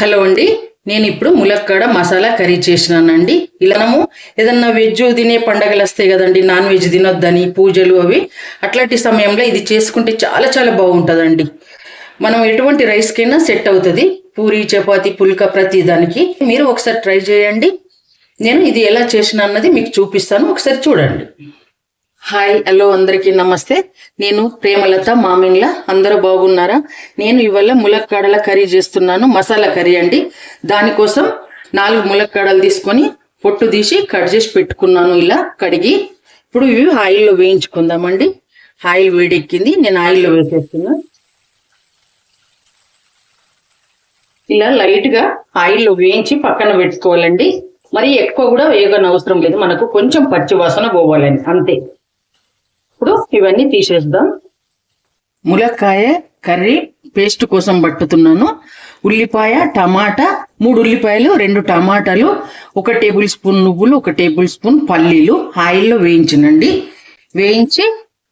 Hello అండి నేను ఇప్పుడు ములక్కాడ మసాలా కర్రీ చేసినానండి. ఇలా మనము ఏదన్నా వెజ్ తినే పండగలు వస్తాయి కదండి నాన్ వెజ్ తినొద్దని పూజలు అవి అట్లాంటి సమయంలో ఇది చేసుకుంటే చాలా చాలా బాగుంటుందండి. మనం ఎటువంటి రైస్కైనా సెట్ అవుతుంది. పూరి చపాతి పుల్క ప్రతి దానికి మీరు ఒకసారి ట్రై చేయండి. నేను ఇది ఎలా చేసిన అన్నది మీకు చూపిస్తాను. ఒకసారి చూడండి. హాయ్ హలో అందరికీ నమస్తే. నేను ప్రేమలత మామిన్ల. అందరూ బాగున్నారా? నేను ఇవాళ ములక్కాడల కర్రీ చేస్తున్నాను. మసాలా కర్రీ అండి. దానికోసం నాలుగు ములక్కాడలు తీసుకొని పొట్టు తీసి కట్ చేసి పెట్టుకున్నాను ఇలా కడిగి. ఇప్పుడు ఇవి ఆయిల్లో వేయించుకుందామండి. ఆయిల్ వేడెక్కింది. నేను ఆయిల్లో వేసేస్తున్నా. ఇలా లైట్గా ఆయిల్లో వేయించి పక్కన పెట్టుకోవాలండి. మరి ఎక్కువ కూడా వేయగన అవసరం లేదు. మనకు కొంచెం పచ్చి వాసన పోవాలని అంతే. ఇప్పుడు ఇవన్నీ తీసేద్దాం. ములక్కాయ కర్రీ పేస్ట్ కోసం పట్టుతున్నాను. ఉల్లిపాయ టమాటా మూడు ఉల్లిపాయలు రెండు టమాటాలు ఒక టేబుల్ స్పూన్ నువ్వులు ఒక టేబుల్ స్పూన్ పల్లీలు ఆయిల్లో వేయించనండి. వేయించి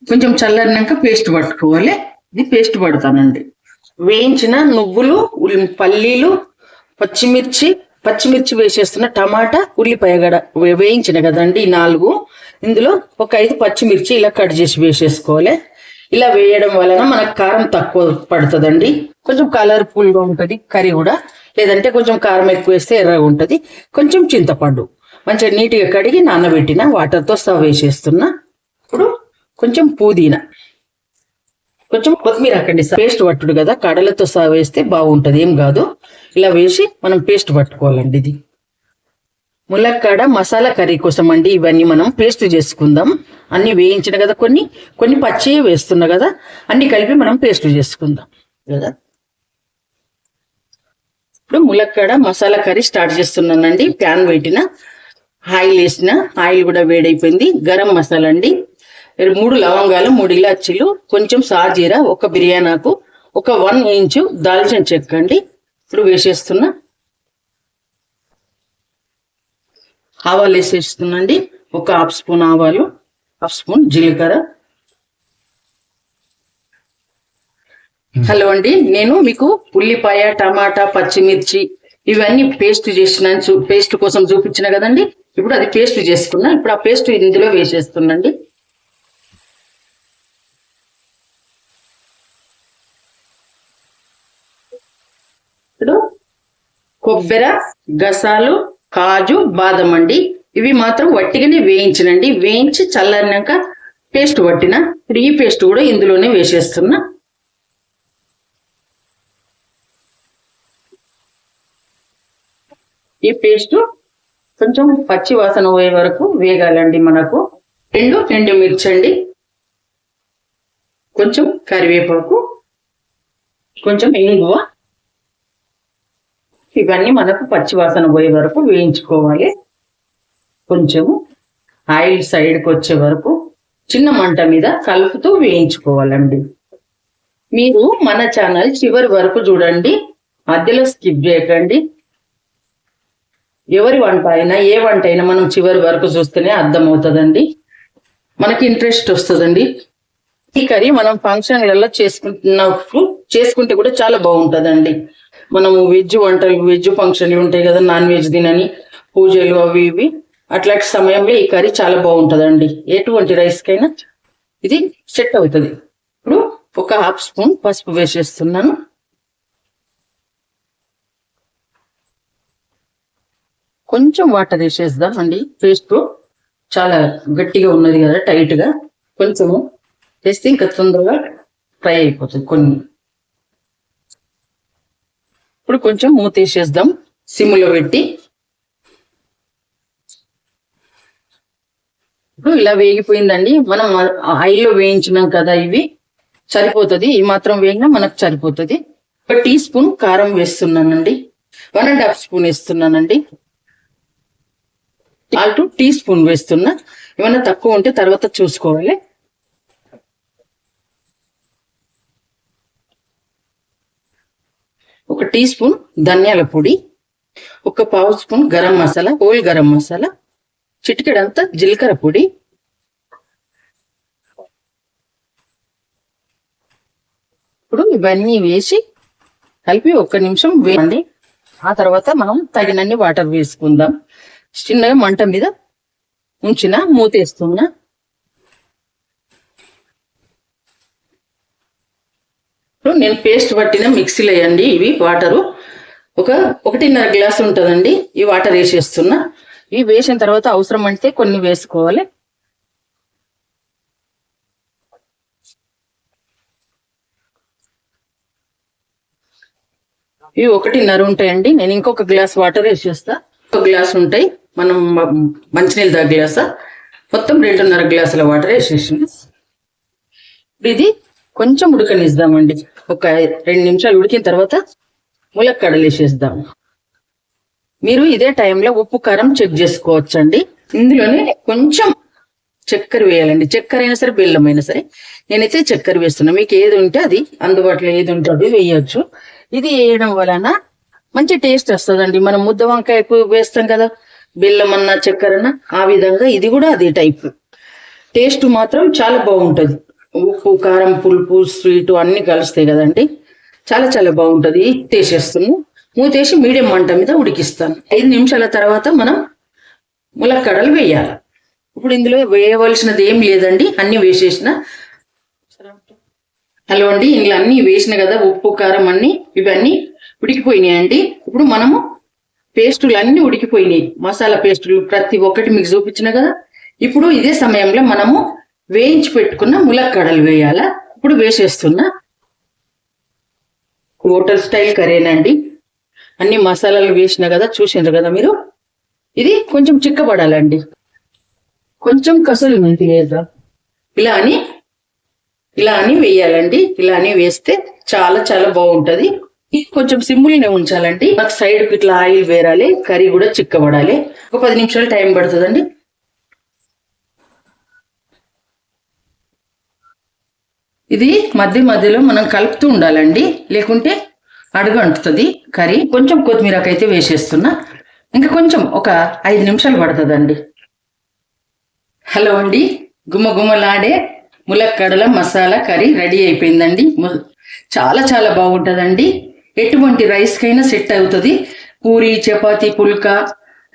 కొంచెం చల్లరినాక పేస్ట్ పట్టుకోవాలి. ఇది పేస్ట్ పడతానండి. వేయించిన నువ్వులు పల్లీలు పచ్చిమిర్చి పచ్చిమిర్చి వేసేస్తున్న టమాటా ఉల్లిపాయ గడ వేయించిన కదండి నాలుగు. ఇందులో ఒక ఐదు పచ్చిమిర్చి ఇలా కట్ చేసి వేసేసుకోవాలి. ఇలా వేయడం వలన మనకు కారం తక్కువ పడుతుందండి. కొంచెం కలర్ఫుల్గా గా ఉంటది కర్రీ కూడా. లేదంటే కొంచెం కారం ఎక్కువ వేస్తే ఎర్రగా ఉంటది. కొంచెం చింతపండు. మంచిగా నీట్గా కడిగి నానబెట్టిన వాటర్తో సర్వ్ వేసేస్తున్నా. ఇప్పుడు కొంచెం పుదీనా. కొంచెం కొత్తిమీర అక్కడి పేస్ట్ పట్టుడు కదా కడలతో సహా వేస్తే బాగుంటుంది. ఏం కాదు. ఇలా వేసి మనం పేస్ట్ పట్టుకోవాలండి ఇది. ములక్కాడ మసాలా కర్రీ కోసం అండి ఇవన్నీ మనం పేస్ట్ చేసుకుందాం. అన్ని వేయించిన కదా కొన్ని కొన్ని పచ్చి వేస్తున్నా కదా అన్ని కలిపి మనం పేస్ట్ చేసుకుందాం. కదా? ఇప్పుడు ములక్కాడ మసాలా కర్రీ స్టార్ట్ చేస్తున్నానండి. ప్యాన్ పెట్టిన ఆయిల్ వేసిన ఆయిల్ కూడా వేడైపోయింది. గరం మసాలా అండి. మూడు లవంగాలు మూడు ఇలాచీలు కొంచెం సాజీరా ఒక బిర్యానాకు ఒక వన్ ఇంచు దాల్చిన చెక్క అండి. ఇప్పుడు వేసేస్తున్నా. ఆవాలు వేసేస్తున్నాండి ఒక హాఫ్ స్పూన్ ఆవాలు హాఫ్ స్పూన్ జీలకర్ర. హలో అండి నేను మీకు ఉల్లిపాయ టమాటా పచ్చిమిర్చి ఇవన్నీ పేస్ట్ చేసిన పేస్ట్ కోసం చూపించిన కదండి. ఇప్పుడు అది పేస్ట్ చేసుకున్నా ఇప్పుడు ఆ పేస్ట్ ఇందులో వేసేస్తున్నాండి ఇప్పుడు కొబ్బరి గసాలు కాజు బాదం అండి. ఇవి మాత్రం వట్టిగానే వేయించనండి. వేయించి చల్లారినాక పేస్ట్ పట్టిన ఈ పేస్ట్ కూడా ఇందులోనే వేసేస్తున్నా. ఈ పేస్ట్ కొంచెం పచ్చి వాసన పోయే వరకు వేగాలండి మనకు. రెండు రెండు మిర్చి అండి కొంచెం కరివేపాకు కొంచెం ఇంగువ ఇవన్నీ మనకు పచ్చివాసన పోయే వరకు వేయించుకోవాలి. కొంచెము ఆయిల్ సైడ్కి వచ్చే వరకు చిన్న మంట మీద కలుపుతూ వేయించుకోవాలండి. మీరు మన ఛానల్ చివరి వరకు చూడండి. మధ్యలో స్కిప్ చేయకండి. ఎవరి వంట అయినా ఏ వంట అయినా మనం చివరి వరకు చూస్తేనే అర్థమవుతుందండి. మనకి ఇంట్రెస్ట్ వస్తుందండి. ఈ కర్రీ మనం ఫంక్షన్లలో చేసుకుంటున్నప్పుడు చేసుకుంటే కూడా చాలా బాగుంటుందండి. మనము వెజ్ వంటలు వెజ్ ఫంక్షన్లు ఉంటాయి కదా నాన్ వెజ్ తినని పూజలు అవి ఇవి. అట్లాంటి సమయంలో ఈ కర్రీ చాలా బాగుంటుందండి. ఎటువంటి రైస్కైనా ఇది సెట్ అవుతుంది. ఇప్పుడు ఒక హాఫ్ స్పూన్ పసుపు వేసేస్తున్నాను. కొంచెం వాటర్ వేసేద్దాం అండి పేస్ట్ చాలా గట్టిగా ఉన్నది కదా టైట్గా. కొంచెము వేస్తే ఇంకా తొందరగా ఫ్రై అయిపోతుంది కొన్ని. ఇప్పుడు కొంచెం మూత వేసేద్దాం సిమ్లో పెట్టి. ఇప్పుడు ఇలా వేగిపోయిందండి. మనం ఆయిల్లో వేయించినాం కదా ఇవి. సరిపోతుంది. ఈ మాత్రం వేగినా మనకు సరిపోతుంది. ఒక టీ స్పూన్ కారం వేస్తున్నానండి. వన్ అండ్ హాఫ్ స్పూన్ వేస్తున్నానండి. సాల్ట్ టీ స్పూన్ వేస్తున్నా. ఏమైనా తక్కువ ఉంటే తర్వాత చూసుకోవాలి. ఒక టీ స్పూన్ ధనియాల పొడి ఒక పావు స్పూన్ గరం మసాలా హోల్ గరం మసాలా చిటికెడంతా జీలకర్ర పొడి. ఇప్పుడు ఇవన్నీ వేసి కలిపి ఒక్క నిమిషం వేయండి. ఆ తర్వాత మనం తగినన్ని వాటర్ వేసుకుందాం. చిన్నగా మంట మీద ఉంచిన మూతేస్తున్నా ఇప్పుడు నేను పేస్ట్ పట్టిన మిక్సీలో వేయండి. ఇవి వాటరు. ఒక ఒకటిన్నర గ్లాస్ ఉంటుందండి. ఈ వాటర్ వేసేస్తున్నా. ఇవి వేసిన తర్వాత అవసరం అంటే కొన్ని వేసుకోవాలి. ఇవి ఒకటిన్నర ఉంటాయండి. నేను ఇంకొక గ్లాస్ వాటర్ వేసేస్తా. ఒక గ్లాస్ ఉంటాయి. మనం మంచినీళ్ళ మంచినీళ్ళు దా గ్లాస. మొత్తం రెండున్నర గ్లాసుల వాటర్ వేసేసి ఇప్పుడు ఇది కొంచెం ఉడకనిద్దామండి. ఒక రెండు నిమిషాలు ఉడికిన తర్వాత ములక్కడలు వేసేద్దాం. మీరు ఇదే టైంలో ఉప్పు కారం చెక్ చేసుకోవచ్చండి. ఇందులోనే కొంచెం చక్కెర వేయాలండి. చక్కెర అయినా సరే బెల్లం అయినా సరే. నేనైతే చక్కెర వేస్తున్నా. మీకు ఏది ఉంటే అది అందుబాటులో ఏది ఉంటే అది వేయచ్చు. ఇది వేయడం వలన మంచి టేస్ట్ వస్తుందండి. మనం ముద్ద వంకాయ వేస్తాం కదా బెల్లం అన్నా చక్కెర అన్న ఆ విధంగా ఇది కూడా అదే టైప్ టేస్ట్ మాత్రం చాలా బాగుంటది. ఉప్పు కారం పులుపు స్వీట్ అన్ని కలుస్తాయి కదండి. చాలా చాలా బాగుంటది. తీసేస్తున్నాను మూతేసి మీడియం మంట మీద ఉడికిస్తాను. ఐదు నిమిషాల తర్వాత మనం ములక్కడలు వేయాలి. ఇప్పుడు ఇందులో వేయవలసినది ఏం లేదండి. అన్ని వేసేసిన. హలో అండి ఇందులో అన్ని వేసిన కదా ఉప్పు కారం అన్ని ఇవన్నీ ఉడికిపోయినాయండి. ఇప్పుడు మనము పేస్టులు అన్ని ఉడికిపోయినాయి. మసాలా పేస్టులు ప్రతి ఒక్కటి మీకు చూపించిన కదా. ఇప్పుడు ఇదే సమయంలో మనము వేయించి పెట్టుకున్న ములక్కడలు వేయాలా? ఇప్పుడు వేసేస్తున్నా హోటల్ స్టైల్ కర్రీనండి. అన్ని మసాలాలు వేసిన కదా చూసిండ్రు కదా మీరు? ఇది కొంచెం చిక్కబడాలండి. కొంచెం కసలు మెంతి వేద్దాం ఇలా అని ఇలా అని వేయాలండి. ఇలా అని వేస్తే చాలా చాలా బాగుంటుంది. ఇది కొంచెం సింపుల్నే ఉంచాలండి. నాకు సైడ్కి ఇట్లా ఆయిల్ వేరాలి కర్రీ కూడా చిక్కబడాలి. ఒక పది నిమిషాలు టైం పడుతుందండి. ఇది మధ్య మధ్యలో మనం కలుపుతూ ఉండాలండి. లేకుంటే అడుగు అంటుతుంది కర్రీ. కొంచెం కొత్తిమీరకైతే వేసేస్తున్నా. ఇంకా కొంచెం ఒక ఐదు నిమిషాలు పడుతుందండి. హలో అండి. గుమ్మ గుమ్మలాడే ములక్కడల మసాలా కర్రీ రెడీ అయిపోయిందండి. చాలా చాలా బాగుంటుందండి. ఎటువంటి రైస్కైనా సెట్ అవుతుంది. పూరి చపాతి పుల్కా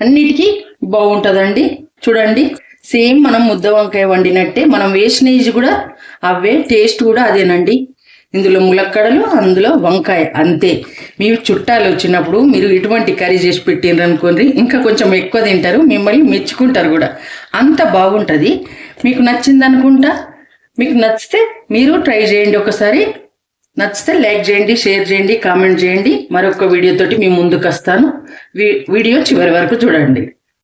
అన్నిటికీ బాగుంటుందండి. చూడండి. సేమ్ మనం ముద్ద వంకాయ వండినట్టే మనం వేసినవి కూడా అవే టేస్ట్ కూడా అదేనండి. ఇందులో ములక్కడలు అందులో వంకాయ అంతే. మీ చుట్టాలు వచ్చినప్పుడు మీరు ఇటువంటి కర్రీ చేసి పెట్టిండ్రు అనుకోండి ఇంకా కొంచెం ఎక్కువ తింటారు మిమ్మల్ని మెచ్చుకుంటారు కూడా. అంత బాగుంటుంది. మీకు నచ్చింది అనుకుంటా? మీకు నచ్చితే మీరు ట్రై చేయండి ఒకసారి. నచ్చితే లైక్ చేయండి షేర్ చేయండి కామెంట్ చేయండి. మరొక వీడియోతోటి మీ ముందుకు వస్తాను. వీ- వీడియో చివరి వరకు చూడండి.